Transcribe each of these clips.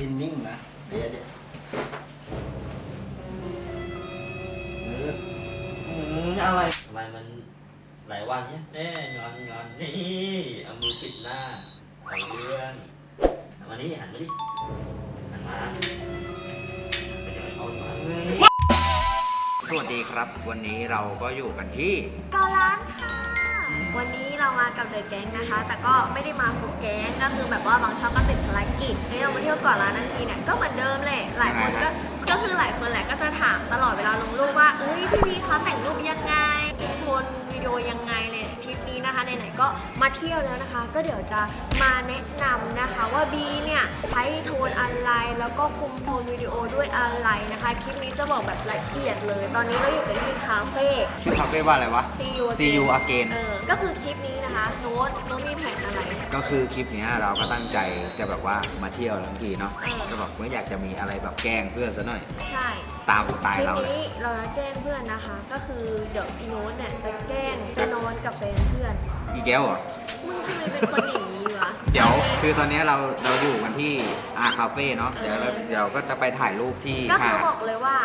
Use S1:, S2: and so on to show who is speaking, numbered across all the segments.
S1: พินนิ่งนะเดี๋ยวเดี๋ยวเอออืมอะไร
S2: ทำไมมันหลายวันเนี่ยแน่งอนงอนนี่เอามือปิดหน้าเอาเรื่องหันมานี่หันมาดิหันมาเป็นยังไงเขามา
S3: สวัสดีครับ วันนี้เราก็อยู่กันที่
S4: เกาล้านค่ะวันนี้เรามา กับเดอะแก๊งนะคะ แต่ก็ไม่ได้มาครบแก๊งก็คือแบบว่าบางช่องก็ติดภารกิจที่เรามาเที่ยวเกาะล้านทันทีเนี่ยก็เหมือนเดิมแหละหลายคนก็ก็คือหลายคนแหละก็จะถามตลอดเวลาลงรูปว่าเอ้ยพี่วีคะแต่งรูปยังไงโทนวิดีโอยังไงเลยทริปนี้นะคะไหนๆก็มาเที่ยวแล้วนะคะ ก็เดี๋ยวจะ มาแนะนำนะคะว่าบีเนี่ยใช้โทนอะไรแล้วก็คุมโทนวิดีโอด้วยอะไรนะคะ คลิปนี้จะบอกแบบละเอียดเลย ตอนนี้เราอยู่กันที่คาเฟ่
S3: ชื่อคาเฟ่ว่าอะไรวะ
S4: See you
S3: See you again
S4: เออก็คือคลิปนี้นะคะ โน้ตโน้ตมีแผนอะไร
S3: ก็คือคลิปเนี้ยเราก็ตั้งใจจะแบบว่ามาเที่ยวทั้งทีเนาะ
S4: เออ
S3: ก็แบบไม่อยากจะมีอะไรแบบแกล้งเพื่อนซะหน่อย
S4: ใช่
S3: ตามสไต
S4: ค
S3: ล์
S4: ลิป
S3: เราเลย
S4: นี้เราจะแกล้งเพื่อนนะคะ ก็คือเดี๋ยวอีโน้ตเนี่ยจะแกล้งจะนอนกับแฟนเพื่อน
S3: อีแก้วเหรอ
S4: มึงทำไมเป็นคนอย่างนี้วะ
S3: เดี๋ยวคือตอนนี้เราเราอยู่กันที่อาคาเฟ่เนาะเดี๋ยวเรา
S4: เออ
S3: เดี๋ยวก็จะไปถ่ายรูปที่
S4: ก็คื
S3: หา
S4: อ
S3: ด
S4: บอกเลยว่า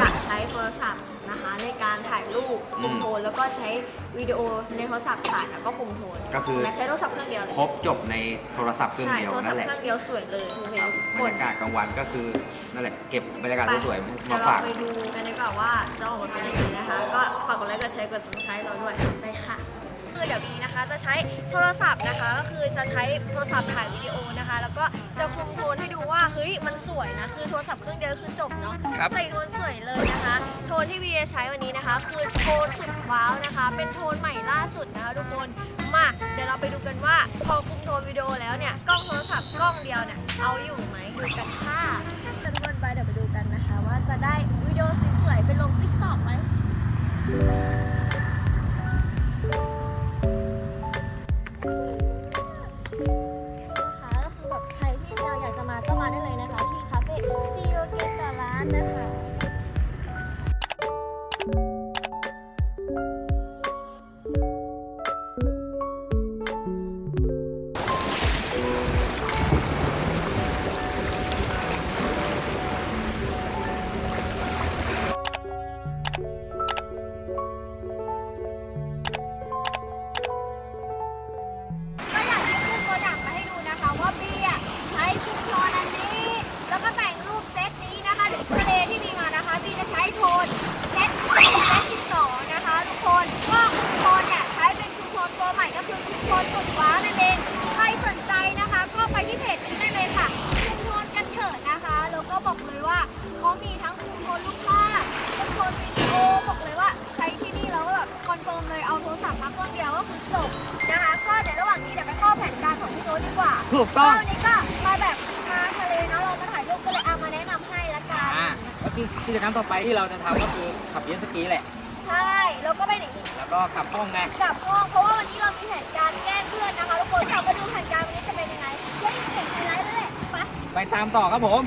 S4: จะใช้โทรศัพท์นะคะ ในการถ่ายรูป
S3: อืม
S4: คุมโทนแล้วก็ใช้วิดีโอในโทรศัพท์ถ่ายแล้วก็คุมโทน
S3: ก็คือ
S4: และใช้โทรศัพท์เครื่องเดียวเลย
S3: ครบจบในโทรศัพท์เครื่อง
S4: ใช่
S3: เดียว
S4: โทรศั
S3: นั่
S4: พ
S3: น
S4: ท์
S3: แหละ
S4: เครื่องเดียวสวยเลยทุก
S3: ครับ
S4: ค
S3: บรร
S4: น
S3: ยากาศกลางวันก็คือนั่นแหละเก็บบรรยากาศสวยๆ
S4: เดี๋
S3: มา
S4: ยวเรา
S3: ฝาก
S4: ไปดูกันดีกว่าว่าจะออกมาเป็นยังไงนะคะ ก็ฝากกดไลค์กดแชร์กด subscribe เราด้วยไปค่ะ คือเดี๋ยวนี้นะคะ จะใช้โทรศัพท์นะคะ ก็คือจะใช้โทรศัพท์ถ่ายวิดีโอนะคะ แล้วก็จะคุมโทนให้ดูว่าเฮ้ยมันสวยนะคือโทรศัพท์เครื่องเดียวคือจบเนาะ
S3: ครับ
S4: ใส่โทนสวยเลยนะคะ โทนที่วีจะใช้วันนี้นะคะ คือโทนสุดว้าวนะคะ เป็นโทนใหม่ล่าสุดนะคะทุกคนมาเดี๋ยวเราไปดูกันว่า พอคุมโทนวิดีโอแล้วเนี่ยกล้องโทรศัพท์กล้องเดียวเนี่ยเอาอยู่ไหมดูกันค่ะทุกคนไปเดี๋ยวไปดูกันนะคะ ว่าจะได้วิดีโอสวยๆไปลงติ๊กต็อกไหม ดีกว่าถูกต้
S3: อง
S4: วันนี้ก็มาแบบมาทะเลเนาะเรามาถ่ายรูปก็เลยเอามาแนะนำให้ละกัน
S3: อ่าแล้วกิกิจกรรมต่อไปที่เราจะทำก็คือขับเย็นสกีแหละ
S4: ใช่แล้วก็ไปไหนอีก
S3: แล้วก็กลับห้องไง
S4: กลับห้องเพราะว่าวันนี้เรามีแผนการแกล้งเพื่อนนะคะทุกคนเรามาดูแผนการวันนี้จะเป็นยังไงเพื่อนเห็นไฮไลท์แล้วแหละไป
S3: ไปตามต่อครับผม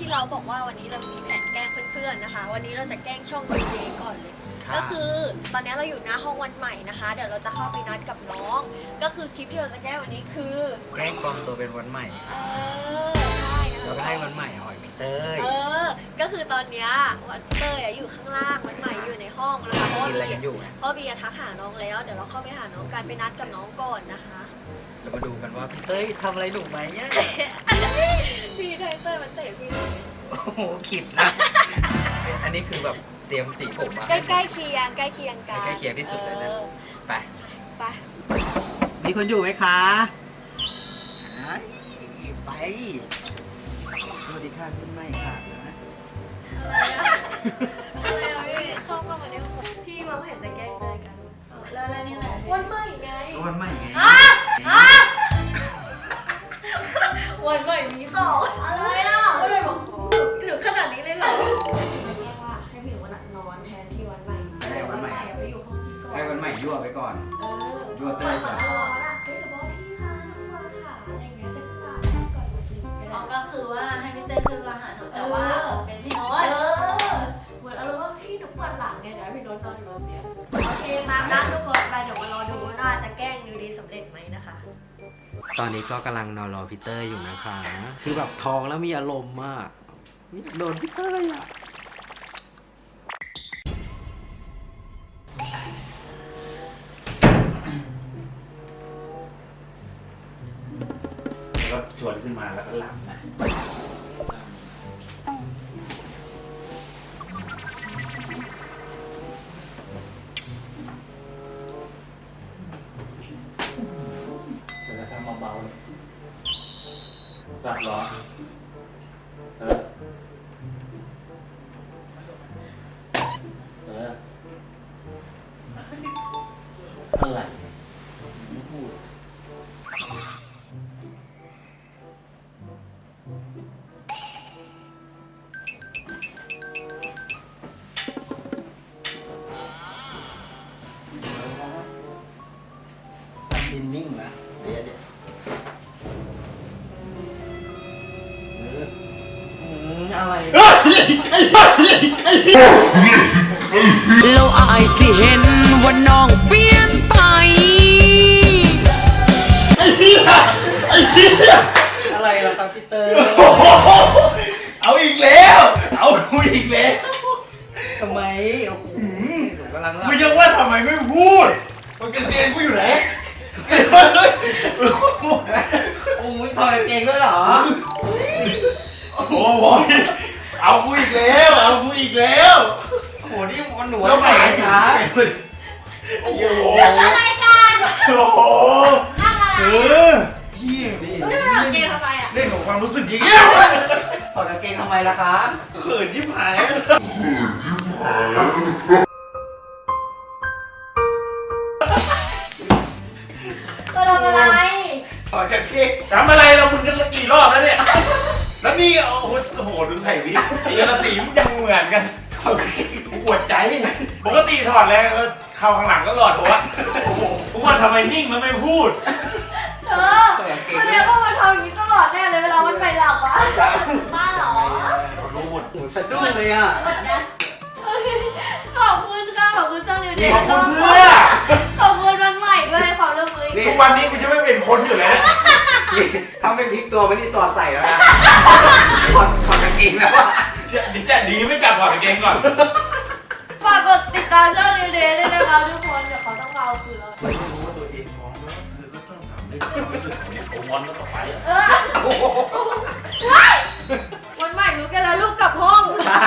S4: ที่เราบอกว่าวันนี้เรามีแผนแกล้งเพื่อนๆนะคะ วันนี้เราจะแกล้งช่องดีเจก่อนเลย
S3: ครับ
S4: ก็คือตอนนี้เราอยู่หน้าห้องวันใหม่นะคะ เดี๋ยวเราจะเข้าไปนัดกับน้อง ก็คือคลิปที่เราจะแกล้งวันนี้คือ
S3: แกล้งปลอมตัวเป็นวันใหม่
S4: เออใช่นะคะ
S3: แล้วก็ให้วันใหม่หอยไม่เตย
S4: เออ ก็คือตอนเนี้ยวันเตยอะอยู่ข้างล่างวันใหม่อยู่ในห้องนะคะเพราะว่า
S3: กินอะไร
S4: บี
S3: กันอยู่ไง
S4: เพราะบีอะทักหาน้องแล้ว เดี๋ยวเราเข้าไปหาน้องกันไปนัดกับน้องก่อนนะคะ
S3: เรามาดูกันว่าพี่เต้ยทำอะไรหนูไหมเนี่ย
S4: พี่เตยเตยมันเตะพี่
S3: โอ้โหขิดนะ อันนี้คือแบบเตรียมสีผมมา
S4: ใกล้ใกล้ๆเคียงใกล้เคียงกัน
S3: ใกล้เคียงที่สุดเลยนะ
S4: ออ
S3: ไป
S4: ไป
S3: มีคนอยู่ไหมคะไป สวัสดีค่ะพี่ใหม่ค่ะ
S4: อะไรอะ ตอนนี้ก็กำ
S3: ลังนอนรอพีเตอร์อยู่นะคะ คือแบบท้องแล้วมีอารมณ์มากอยากโดนพีเตอร์อะ
S1: แล้วก็ชวนขึ้นมาแล้วก็หลับนะ อะไร
S5: แล้วอายสิเห็นว่าน้องเปลี่ยนไป
S3: อะไรล่ะครับพีเตอร์
S1: เอาอีกแล้ว เอาคุยอีกแล้ว
S3: ทำไมโอ้โหหนูกำลังหลับ
S1: ไม่ใช่ว่าทำไมไม่พูด มันกางเกงกูอยู่ไหน
S3: โอ้ยถอดกางเกงด้วยเหรอ
S1: โอ้โหเอากูอีกแล้ว เอากูอีกแล้ว
S3: โอ้โหนี่มันหนู
S1: แล้ว
S3: ไห
S1: ไห
S3: น
S1: น
S3: คะ
S1: โอ้โห
S4: อะไรกัน
S1: โอ้โห
S4: ทำอะไร
S1: เออเที่ยงดิ
S6: ไม่ได้เกงทำไมอะ
S1: เรื่องของความรู้สึกอย่างเงี้ย
S3: ถอดกางเกงทำไมล่ะคะ
S1: เขินชิบหาย
S6: ก็ทำอะไร
S1: ถอดกางเกงทำอะไรเรามึงกันละกี่รอบแล้วเนี่ย แล้วนี่ ก็โอ้โหโอ้โหดูไถ่วิไอ้ยละสีมันยังเหมือนกันเขาปวดใจ ปกติถอดแล้วเออเข้าข้างหลังก็หลอดหัวโอ้โหกูว่าทำไมนิ่งแล้วไม่พูด
S4: เธอแสดงว่ามันทำอย่างนี้ตลอดแน่เลยเวลามันไม่หลับอะ
S6: บ้าเหรอ
S1: รู้หมด
S3: หนูสะดุ้งเลยอะ
S4: ขอบคุณค่ะ ขอบคุณเจ้านิวเดย์
S1: ขอบคุณเพื่อ
S4: ขอบคุณวันใหม่ด้วยความร่วมมือ
S1: ทุกวันนี้กูจะไม่เป็นคนอยู่แล้ว
S3: นี่ถ้าไม่พลิกตัวไม่ได้สอดใส่แล้วนะถอดถอดกาง เกงแล้วอะ
S1: จะดีจะดีไม่จับถอดกางเกงก่อน
S4: ฝากกดติดตามเจ้านิวเดย์ด้วยนะคะทุกคน เดี๋ยวเขาต้องมาเอาคืนเรา
S1: ไม่รู้ว่าตัวเองท้องแล้วเธอก็ต้องทำในความรู้สึกของเด็กของมอนแล้วต่อไปอะ
S4: เออวันใหม่รู้กันแล้วลูกกลับห้อง
S3: ค่ะ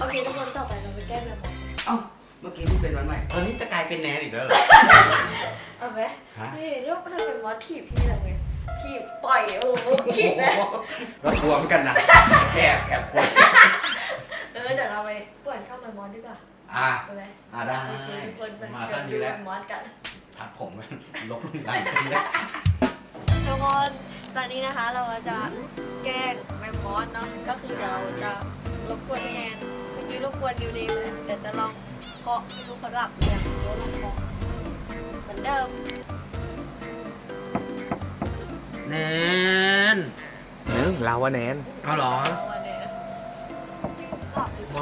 S4: โอเคทุกคนต่อไปเราไปแก้แบบหมอ
S3: เอ้าเมื่อกี้เพิ่งเป็นวันใหม่ตอนนี้จะกลายเป็นแนนอีกแล้วเหรอ
S4: เอาไหม
S3: ฮะ
S4: นี่เรื่องมันเป็นมอสขีบพี่ทำไง ขีบต่อยโอ้โหขีบนะ
S3: แล้วกลัวเหมือนกันนะแอบแอบกลัว
S4: เออเดี๋ยวเราไปเปิดเข้ามามอสดีกว่า
S3: อะ
S4: ไปไหม
S3: อะได้
S4: โอเคทุกคนไป
S3: มา
S4: เดี๋
S3: ขั้
S4: ย
S3: น
S4: ว
S3: นี้
S4: ดู
S3: แล้ว
S4: มอสกัน
S3: ทัดผมมันลบหลังทีแล้ว
S4: ทุกคนตอนนี้นะคะเราจะแกล้งแมมมอสเนาะก็คือเดี๋ยวเราจะรบกวนพี่แอนเมื่อกี้รบกวนดิวดีเลยเดี๋ยวจะลองเคาะไม่รู้เขาหลับหรือยังหรือว่าลองเคาะเหมือนเดิม
S3: แนน
S7: เนื้อเราว่าแนน
S3: เอาเหรอ
S4: เอาวันเดสหลับอ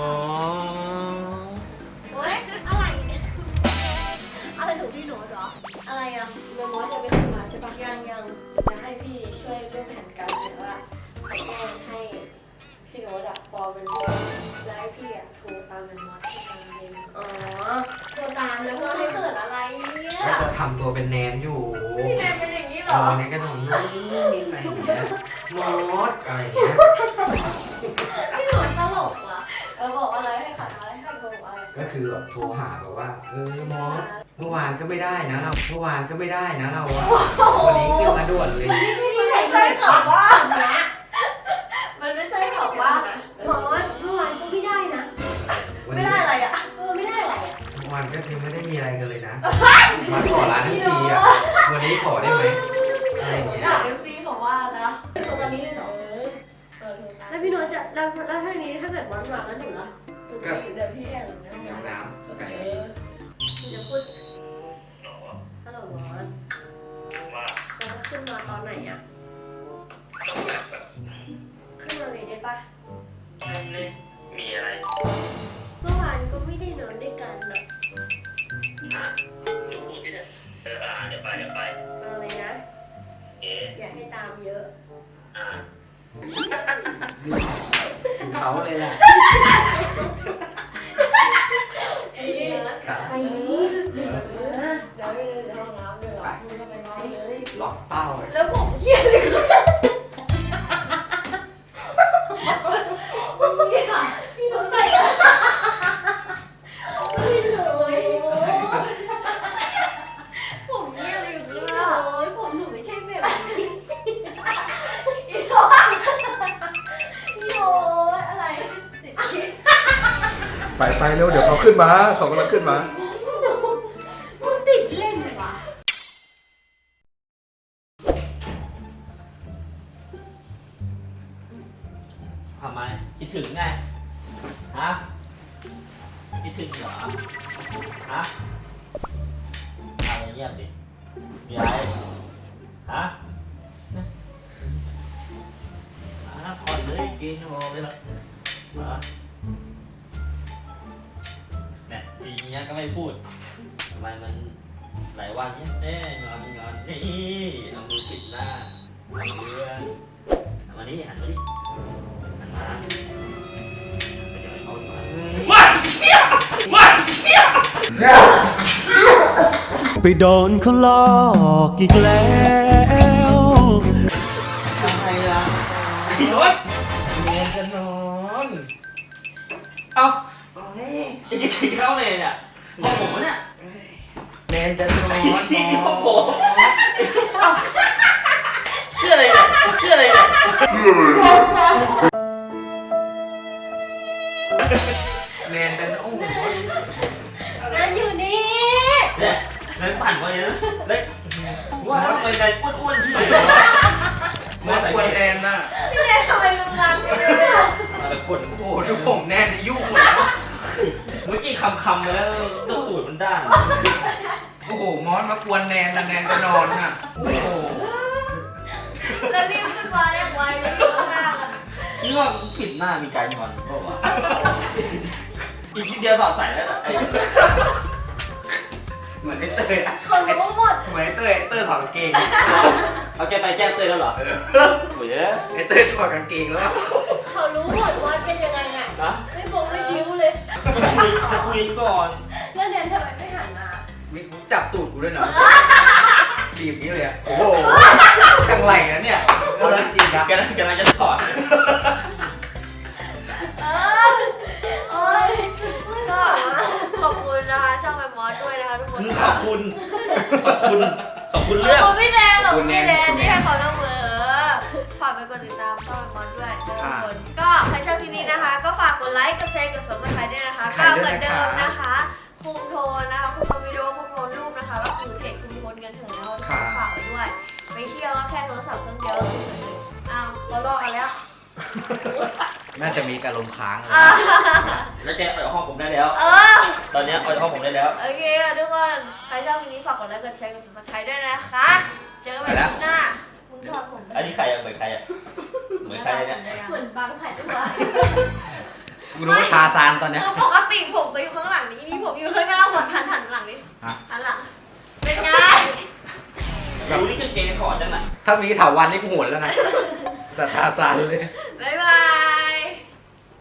S3: คือแบบโทรหาแบบว่า เออมอสเมื่อวานก็ไม่ได้นะเราเมื่อวานก็ไม่ได้นะเราอะวันนี้ขึ้นมาด่วนเลย
S4: ไม่ใช่ไม่ใช่ขับว่า มันไม่ใช่ขับว่า หมอเมื่อวานก็ไม่ได้นะ
S3: วัน
S4: ไม่
S3: นี้
S4: ได้อะไรอะ เออไม่ได้อะไรอะ
S3: เมื่อวานก็ยังไม่ได้มีอะไรกันเลยนะ มาขอร้านทั้งทีอะวันนี้ขอได้ไหมอะไรอย่างเงี้ย
S4: ด่าเอฟซีของว่านะ
S8: โทรตอนนี้เลยเหรอ
S4: เออเออ
S8: แล้วพี่โน้ตจะแล้วแล้วถ้านี้ถ้าเกิดวันมาแล้วหนูล่ะ
S3: ก็
S4: เดี๋ยวพี่แอนหนู
S3: เดี๋ยว
S4: นะ
S3: น้ำไก่
S8: หนูจะพูดฮัลโหลมอสแล้วขึ้นมาตอนไหนอะขึ้นมาเลยได้ปะ
S2: มีอะไร
S8: เมื่อวานก็ไม่ได้นอนด้วยกันนะ
S2: ดูที่เนี่ยเอออ่าเดี๋ยวไปเดี๋ยวไป
S8: มาเลยนะ
S4: ตามเยอะ
S3: เขาเลยแหละ
S4: เยอะ
S3: ครับ
S4: ไปนี้เดี๋ยวไปเลยในห้องน้ำเดี๋ยวเราพูดไปนอนเลย
S3: ล็อกเป้าเลย
S4: แล้วผมเครียดเลย มา
S8: เขากำลังขึ้นมา
S4: มันติดเล่นว่ะ
S2: ทำไมคิดถึงไง ฮะ คิดถึงเหรอ ฮะอะไรเงียบดิมีอะไรฮะนะฮะผ่อนเลยกินโมเลยหรอฮะ สีเนี้ยก็ไม่พูดทำไมมันหลายวันเนี้ยเน่งอนงอนนี่เอามือปิดหน้าเอาเพื่อนหันมานี่หันมาดิหันมาไปเดี๋ยวให้เขาสอน
S9: ไปโดนเขาหลอกอีกแล้ว
S3: ยี่
S2: ขี่เข้าเลยเนี่ยบอกผมวะเนี่ย
S3: แนนจะนอน
S2: ไอ้ที่บอกผมเอ้าเพื่ออะไรเนี่ยเพื่ออะไรเนี่ย
S3: แนนจะนอนโอ้โห
S4: นั่นอยู่นี่
S2: เนี่ยนั่นปั่นไปนะเล็กว่าทำไมนายอ้วนๆที่ไหนวะ
S3: มอสควรแนนน่ะ
S4: พี่เอทำไมมึงรังเนี่ย
S2: แต่ละคน
S3: โอ้โหดูผมแนนจะยุ่ง
S2: คำคำๆมาแล้วตัวตูดมันด้าน
S3: โอ้โห มอสมากวนแนนนะแนนจะนอนน่ะ โอ้โห
S4: แล้วรีบขึ้นมาเรียกไวเลยอยู่ข้างล่างอะ
S2: นี่ว่าปิดหน้ามีการงอนเปล่าวะอีกนิดเดียวสอดใส่แล้วอะไอ้
S3: เหมือนไอ้เต้ยอะ
S4: คนรู้หมด
S3: เหมือนไอ้เต้ยไอ้เต้ยถอดกางเกง
S2: เอาแกไปแก้มเตยแล้วเหรอโอ้ยเด้อ
S3: ไอ้เต้ยถอดกางเกงแล้วอะ
S4: เขารู้หมดว่าเป็นยังไงอะ
S2: นะ
S4: ไม่บอกไม่บิ้ว เลย
S2: มาคุยมาคุยกันก่อน
S4: แล้วเดนทำไมไม่หันมา
S3: มีกูจับตูดกูด้วยเนาะบีบนี้เลยอะโอ้โหจังไรนะเนี่ยเอาจริงๆนะ
S2: แกำลังกำลังจะถอด
S4: เออโอ้ยก็ขอบคุณนะคะช่องแมมมอสด้วยนะคะทุกคน
S2: คือขอบคุณ ขอบคุณ ขอบคุณ
S4: ขอบ
S2: เรื่อง
S4: คุณพี่แดนขอบคุณพี่แดนที่ให้ความร่วมมือฝากไปกดติดตามช่องแมมมอสด้วยนะทุกคน นี้นะคะ ก็ฝากกดไลค์ กดแชร์ กดซับสไครต์ด้วยนะคะ ก็เหมือนเดิมนะคะคุมโทนนะคะคุมโทนวิดีโอคุมโทนรูปนะคะก็คือเพจคุมโทนกันเถอะนะคะฝากไว้ด้วย ไปเที่ยวก็แค่โทรศัพท์เครื่องเดียวอ้าวเราลอกกันแล้ว
S3: น่าจะมีการลมค้างเลย
S4: อ่า
S2: แล้วแกออกจากห้องผมได้แล้ว
S4: เออ
S2: ตอนเนี้ยออกจากห้องผมได้แล้ว
S4: โอเคค่ะทุกคน ใครชอบคลิปนี้ฝากกดไลค์ กดแชร์ กด subscribe ด้วยนะคะ เจอกันใหม่คลิปหน้ามึงถอดผม
S2: อันนี้ใครอะเหมือนใครอะ เหมือนใครเลยเนี่ย
S4: เหมือนบางไข่ตัว
S3: กูรู้ว่าทาซานตอนเนี้ย
S4: คือปกติผมไปอยู่ข้างหลังนี้นี่ผมอยู่ข้างหน้าหัวหันหันหลังนี่
S3: ฮะ
S4: หันหลัง เป็นไง
S2: ดูนี่คือเกย์ถอดจังน่ะ
S3: ถ้ามีเถาวันนี่กูโหดแล้วนะสัตว์ทาซานเลย
S4: บ๊ายบาย